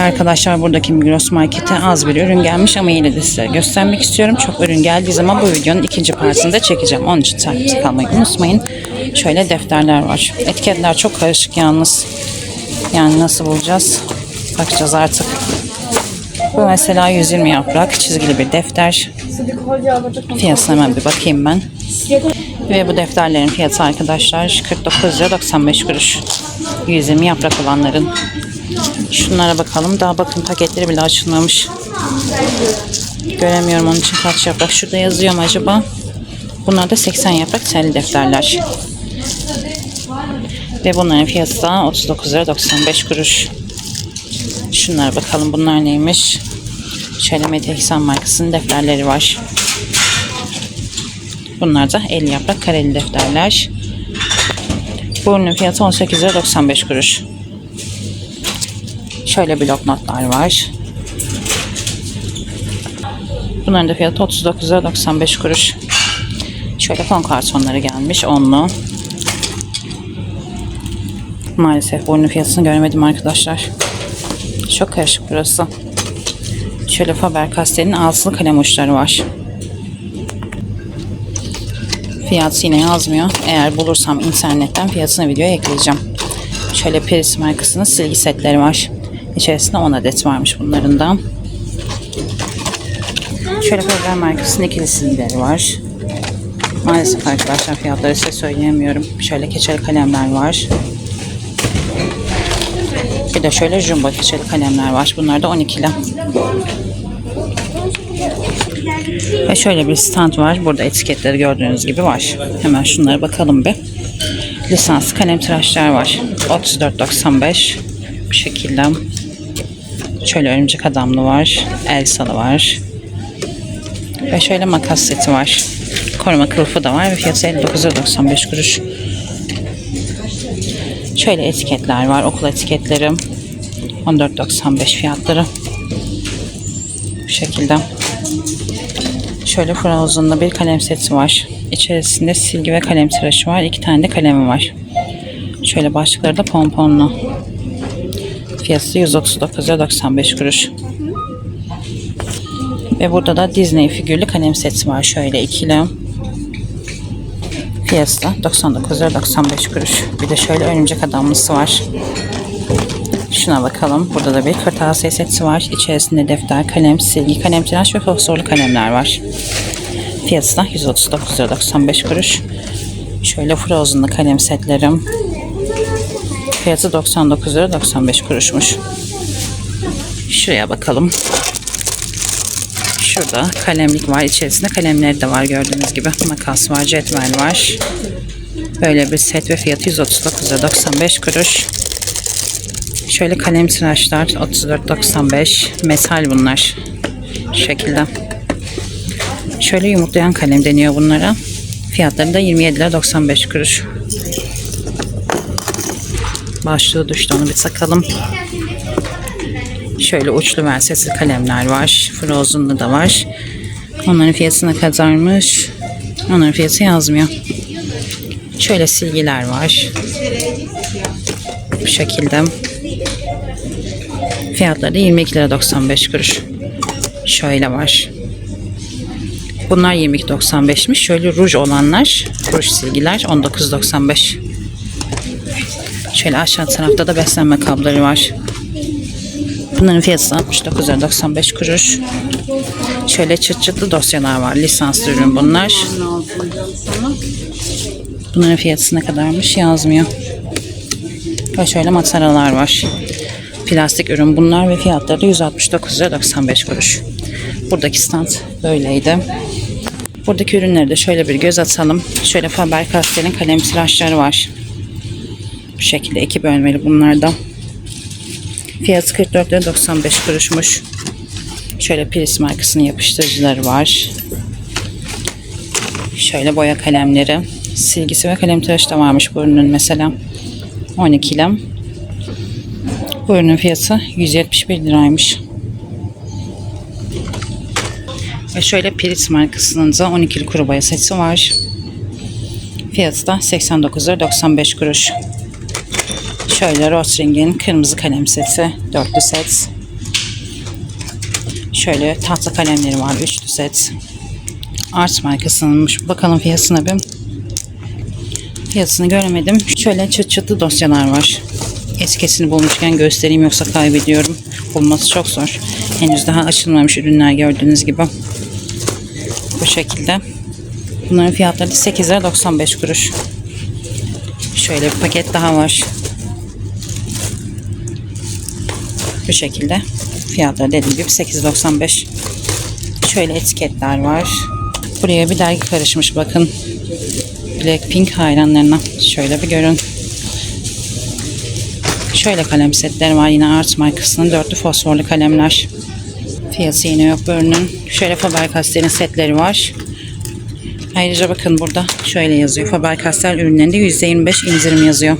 arkadaşlar buradaki Migros Market'e az bir ürün gelmiş ama yine de size göstermek istiyorum. Çok ürün geldiği zaman bu videonun ikinci partini çekeceğim. Onun için takipte kalmayı unutmayın. Şöyle defterler var. Etiketler çok karışık yalnız. Yani nasıl bulacağız? Bakacağız artık. Bu mesela 120 yaprak çizgili bir defter. Fiyatına hemen bir bakayım ben. Ve bu defterlerin fiyatı arkadaşlar 49 lira 95 kuruş. 120 yaprak olanların. Şunlara bakalım. Daha bakın paketleri bile açılmamış. Göremiyorum onun için kaç yaprak. Şurada yazıyor mu acaba? Bunlar da 80 yaprak telli defterler. Ve bunların fiyatı da 39 lira 95 kuruş. Şunlara bakalım bunlar neymiş. Şöyle Mete İhsan markasının defterleri var. Bunlar da 50 yaprak kareli defterler. Bu ürünün fiyatı 18 lira 95 kuruş. Şöyle blok notlar var. Bunların da fiyatı 39 lira 95 kuruş. Şöyle fon kartonları gelmiş onlu. Maalesef bu ürünün fiyatını göremedim arkadaşlar. Çok karışık burası. Şöyle Faber-Castell'in altılı kalem uçları var. Fiyatı yine yazmıyor. Eğer bulursam internetten fiyatını videoya ekleyeceğim. Şöyle Paris markasının silgi setleri var. İçerisinde 10 adet varmış bunların da. Şöyle Faber markasının ikili silgileri var. Maalesef arkadaşlar fiyatları size söyleyemiyorum. Şöyle keçeli kalemler var. Bir de şöyle jumbo keçeli kalemler var. Bunlar da 12'li. Ve şöyle bir stand var. Burada etiketleri gördüğünüz gibi var. Hemen şunlara bakalım bir. Lisanslı kalem tıraşlar var. 34.95 bu şekilde. Şöyle örümcek adamlı var. Elsa'lı var. Ve şöyle makas seti var. Koruma kılıfı da var fiyatı 59.95 kuruş. Şöyle etiketler var. Okul etiketleri. 14.95 fiyatları. Bu şekilde. Şöyle Frozen'da bir kalem seti var. İçerisinde silgi ve kalem tıraşı var. İki tane de kalemi var. Şöyle başlıkları da pomponlu. Fiyatı 139.95 kuruş. Ve burada da Disney figürlü kalem seti var. Şöyle ikili. Fiyatı da 99.95 kuruş. Bir de şöyle örümcek adamlısı var. Şuna bakalım. Burada da bir kırtasiye seti var. İçerisinde defter, kalem, silgi, kalem tıraş ve fosforlu kalemler var. Fiyatı da 139.95 kuruş. Şöyle Frozen'lı kalem setlerim. Fiyatı 99 lira 95 kuruşmuş. Şuraya bakalım. Şurada kalemlik var. İçerisinde kalemleri de var gördüğünüz gibi. Makas var, cetvel var. Böyle bir set ve fiyatı 139 lira 95 kuruş. Şöyle kalem tıraşlar 34.95 metal bunlar. Şu şekilde. Şöyle yumurtlayan kalem deniyor bunlara. Fiyatları da 27 lira 95 kuruş. Başlığı düştü onu bir takalım. Şöyle uçlu versesi kalemler var. Frozen'lı da var. Onların fiyatı ne kadarmış? Onların fiyatı yazmıyor. Şöyle silgiler var. Bu şekilde. Fiyatları 22 lira 95 kuruş. Şöyle var. Bunlar 22.95'miş. Şöyle ruj olanlar, ruj silgiler 19.95. Şöyle aşağı tarafta da beslenme kabları var. Bunların fiyatı 69.95 kuruş. Şöyle çıt çıtlı dosyalar var. Lisanslı ürün bunlar. Bunların fiyatı ne kadarmış yazmıyor. Ve şöyle mataralar var. Plastik ürün bunlar ve fiyatları da 169 lira 95 kuruş. Buradaki stand böyleydi. Buradaki ürünleri de şöyle bir göz atalım. Şöyle Faber-Castell'in kalem tıraşları var. Bu şekilde iki bölmeli bunlar da. Fiyatı 44 lira 95 kuruşmuş. Şöyle Piris markasının yapıştırıcıları var. Şöyle boya kalemleri. Silgisi ve kalem tıraşı da varmış bu ürünün mesela. 12 ile. Bu ürünün fiyatı 171 liraymış. Ve şöyle Piris markasının da 12'li kuru boya seti var. Fiyatı da 89 lira 95 kuruş. Şöyle Rotring'in kırmızı kalem seti. Dörtlü set. Şöyle tahta kalemleri var. Üçlü set. Art markasınınmış. Bakalım fiyatına bir. Fiyatını göremedim. Şöyle çıt çıtlı dosyalar var. Etiketini bulmuşken göstereyim yoksa kaybediyorum. Bulması çok zor. Henüz daha açılmamış ürünler gördüğünüz gibi. Bu şekilde. Bunların fiyatları da 8 lira 95 kuruş. Şöyle bir paket daha var. Bu şekilde. Fiyatları dediğim gibi 8.95. Şöyle etiketler var. Buraya bir dergi karışmış bakın. Blackpink hayranlarına. Şöyle bir görün. Şöyle kalem setleri var yine Art markasının dörtlü fosforlu kalemler. Fiyatı yine yok bu ürünün. Şöyle Faber-Castell'in setleri var. Ayrıca bakın burada şöyle yazıyor. Faber-Castell ürünlerinde %25 indirim yazıyor.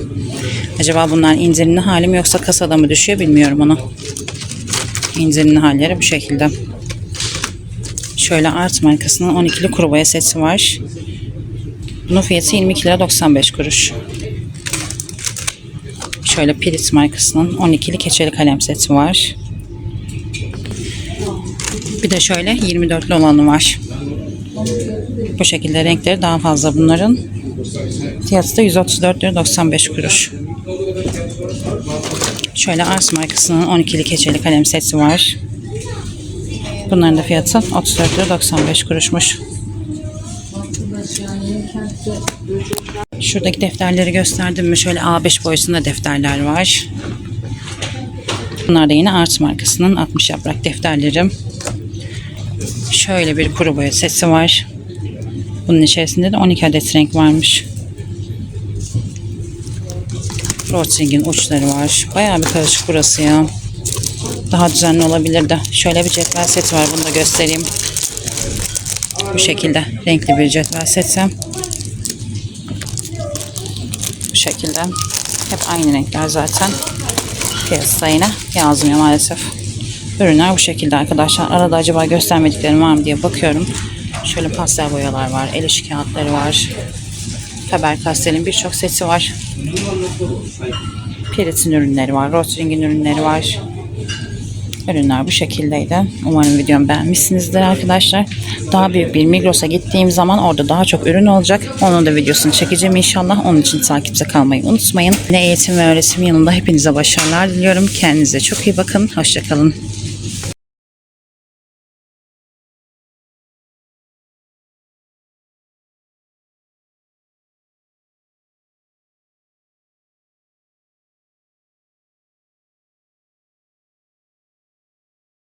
Acaba bunlar indirimli hali mi yoksa kasada mı düşüyor bilmiyorum onu. İndirimli halleri bu şekilde. Şöyle Art markasının 12'li kuru boya seti var. Bunun fiyatı 22 lira 95 kuruş. Şöyle Pirit markasının 12'li keçeli kalem seti var. Bir de şöyle 24'lü olanı var. Bu şekilde renkleri daha fazla bunların. Fiyatı da 134 lira 95 kuruş. Şöyle Ars markasının 12'li keçeli kalem seti var. Bunların da fiyatı 34 lira 95 kuruşmuş. Şuradaki defterleri gösterdim mi? Şöyle A5 boyutunda defterler var. Bunlar da yine Art markasının 60 yaprak defterlerim. Şöyle bir kuru boya seti var. Bunun içerisinde de 12 adet renk varmış. Rotring'in uçları var. Bayağı bir karışık burası ya. Daha düzenli olabilirdi. Şöyle bir cetvel seti var. Bunu da göstereyim. Bu şekilde. Renkli bir cetvel seti. Bu şekilde. Hep aynı renkler zaten. Piyasada yine yazmıyor maalesef. Ürünler bu şekilde arkadaşlar. Arada acaba göstermediklerim var mı diye bakıyorum. Şöyle pastel boyalar var. El işi kağıtları var. Faber-Castell'in birçok seti var. Pirit'in ürünleri var. Rotring'in ürünleri var. Ürünler bu şekildeydi. Umarım videomu beğenmişsinizdir arkadaşlar. Daha büyük bir Migros'a gittiğim zaman orada daha çok ürün olacak. Onun da videosunu çekeceğim inşallah. Onun için takipte kalmayı unutmayın. Ne eğitim ve öğretim yanında hepinize başarılar diliyorum. Kendinize çok iyi bakın. Hoşçakalın.